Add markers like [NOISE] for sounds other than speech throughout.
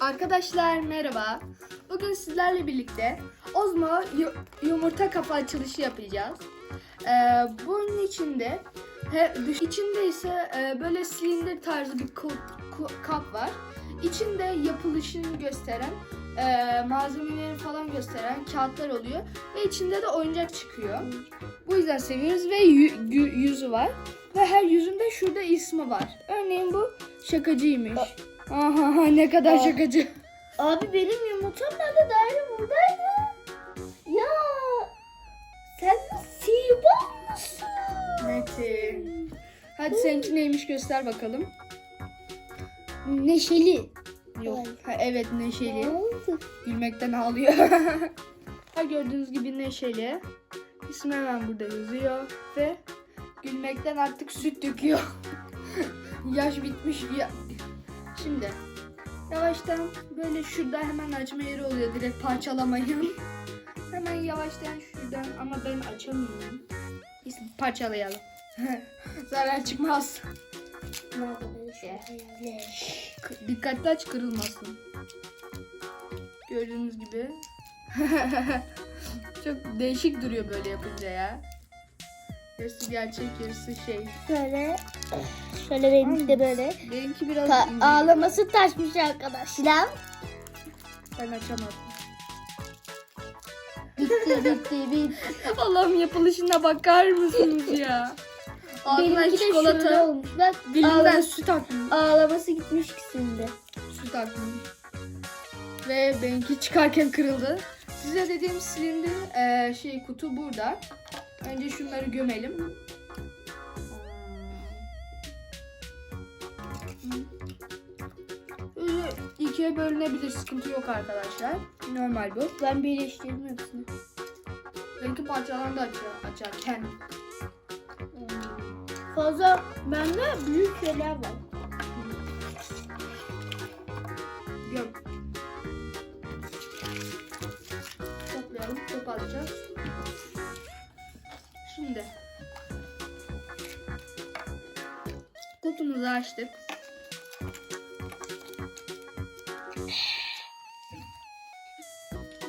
Arkadaşlar merhaba. Bugün sizlerle birlikte Ozmo yu- yumurta kafa açılışı yapacağız. Ee, bunun içinde he, içinde ise e, böyle silindir tarzı bir kap var. İçinde yapılışını gösteren, e, malzemeleri falan gösteren kağıtlar oluyor ve içinde de oyuncak çıkıyor. Bu yüzden seviyoruz ve yüzü var ve her yüzünde şurada ismi var. Örneğin bu şakacıymış. Aha ne kadar Aa. şakacı. Abi benim yumurtam nerede? Daire buradaydı. Ya sen sihirbaz mısın? Metin. Hadi seninki neymiş göster bakalım. Neşeli. Yok. Ha, evet neşeli. Gülmekten ağlıyor. [LAUGHS] ha gördüğünüz gibi neşeli. İsmi hemen burada yazıyor ve gülmekten artık süt döküyor. [LAUGHS] Yaş bitmiş. Ya... Şimdi yavaştan böyle şurada hemen açma yeri oluyor. Direkt parçalamayın. [LAUGHS] Hemen yavaştan şuradan ama ben açamıyorum. Biz parçalayalım. [LAUGHS] Zarar çıkmaz. Dikkatli aç kırılmasın. Gördüğünüz gibi. [LAUGHS] Çok değişik duruyor böyle yapınca ya. Yarısı gerçek yarısı şey. Şöyle. Şöyle benimki de böyle. Benimki biraz Ta- ince. ağlaması taşmış arkadaşlar. Ben açamadım. Bitti bitti bitti. [LAUGHS] Allah'ım yapılışına bakar mısınız ya? Ağzına Benimki de şöyle çikolata, olmuş. Bak dilinden süt akmış. ağlaması gitmiş ikisinde. Süt akmış. Ve benimki çıkarken kırıldı. Size dediğim silindir eee, şey kutu burada. Önce şunları gömelim. Böyle ikiye bölünebilir sıkıntı yok arkadaşlar. Normal bu. Ben birleştirdim hepsini. Benimki parçalandı açar, açarken. Fazla bende büyük şeyler var. Göm. Toplayalım, toparlayacağız. Şimdi kutumuzu açtık.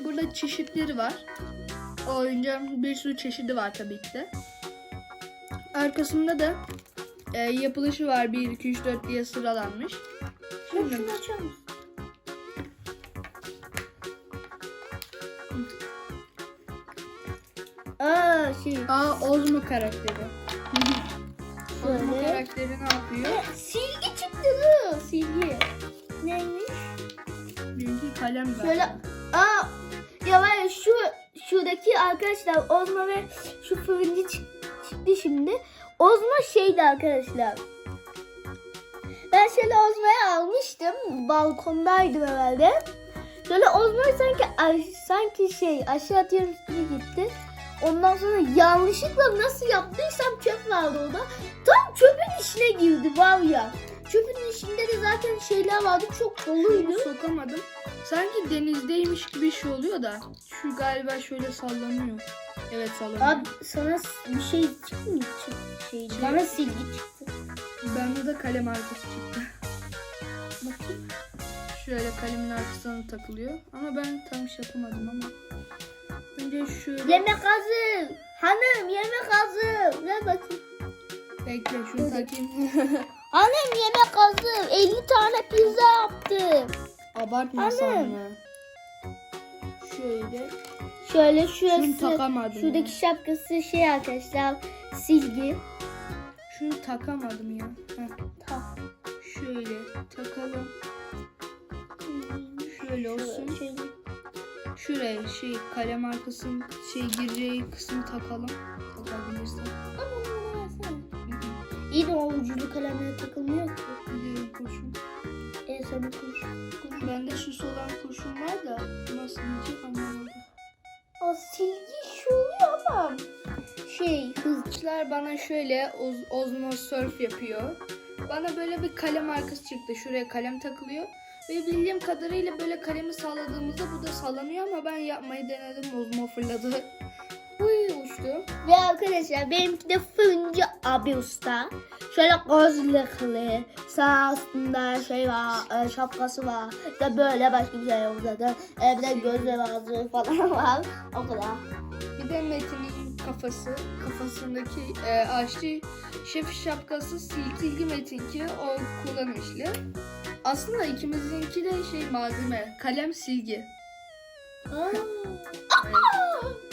Burada çeşitleri var. Oyuncağın bir sürü çeşidi var tabii ki de. Arkasında da e, yapılışı var 1, 2, 3, 4 diye sıralanmış. Şunu Şimdi açar mısın? Aa şey. Aa Ozmo karakteri. Şöyle. karakteri ne yapıyor? Silgi çıktı bu. Silgi. Neymiş? Benimki kalem zaten. Şöyle. Aa. Ya var ya şu şuradaki arkadaşlar Ozma ve şu fırıncı çık- çıktı şimdi. Ozma şeydi arkadaşlar. Ben şöyle Ozma'yı almıştım. Balkondaydım herhalde. Şöyle Ozma'yı sanki ay- sanki şey aşağı atıyorum üstüne gitti. Ondan sonra yanlışlıkla nasıl yaptıysam çöp vardı orada. Tam çöpün içine girdi var ya. Çöpün içinde de zaten şeyler vardı çok doluydu. Sokamadım. Sanki denizdeymiş gibi şey oluyor da. Şu galiba şöyle sallanıyor. Evet sallanıyor. Abi sana bir şey çıktı mı? Çık- Şey, bana silgi çıktı. Bende de kalem arkası çıktı. Bakayım. Şöyle kalemin arkasına takılıyor. Ama ben tam şey yapamadım ama. Önce şöyle Yemek hazır. Hanım yemek hazır. Ver bakayım. bekle şunu takayım. [LAUGHS] Hanım yemek hazır. 50 tane pizza yaptım. Abartmasan Anne. mı? Şöyle. Şöyle Şunu şurası. takamadım. Şuradaki ya. şapkası şey arkadaşlar. Silgi. Şunu takamadım ya. Heh. Tak. Şöyle takalım. Şöyle olsun. Şöyle. Şuraya şey kalem arkasının şey gireceği kısmı takalım. Takabilirsen. Ama bunu versene. İyi de o uculu kalemlere takılmıyor ki. Biliyorum kurşun. E sana kuş. Bende süs olan kurşun var da nasıl diyecek anlamadım. O silgi şu oluyor ama şey hız. Kızlar bana şöyle oz, Ozmo Surf yapıyor. Bana böyle bir kalem arkası çıktı. Şuraya kalem takılıyor. Ve bildiğim kadarıyla böyle kalemi salladığımızda bu da sallanıyor ama ben yapmayı denedim. Ozmo fırladı. Uy, olmuştu. Ve arkadaşlar benimki de fırıncı abi usta. Şöyle gözlüklü, sağ üstünde şey var, e, şapkası var. Da böyle başka bir şey orada da. E, bir de gözleri ağzı falan [LAUGHS] var. O kadar. Bir de Metin'in kafası, kafasındaki e, aşçı şef şapkası silkilgi Metin'ki o kullanışlı. Aslında ikimizinki de şey malzeme, kalem silgi. Aa. Aa!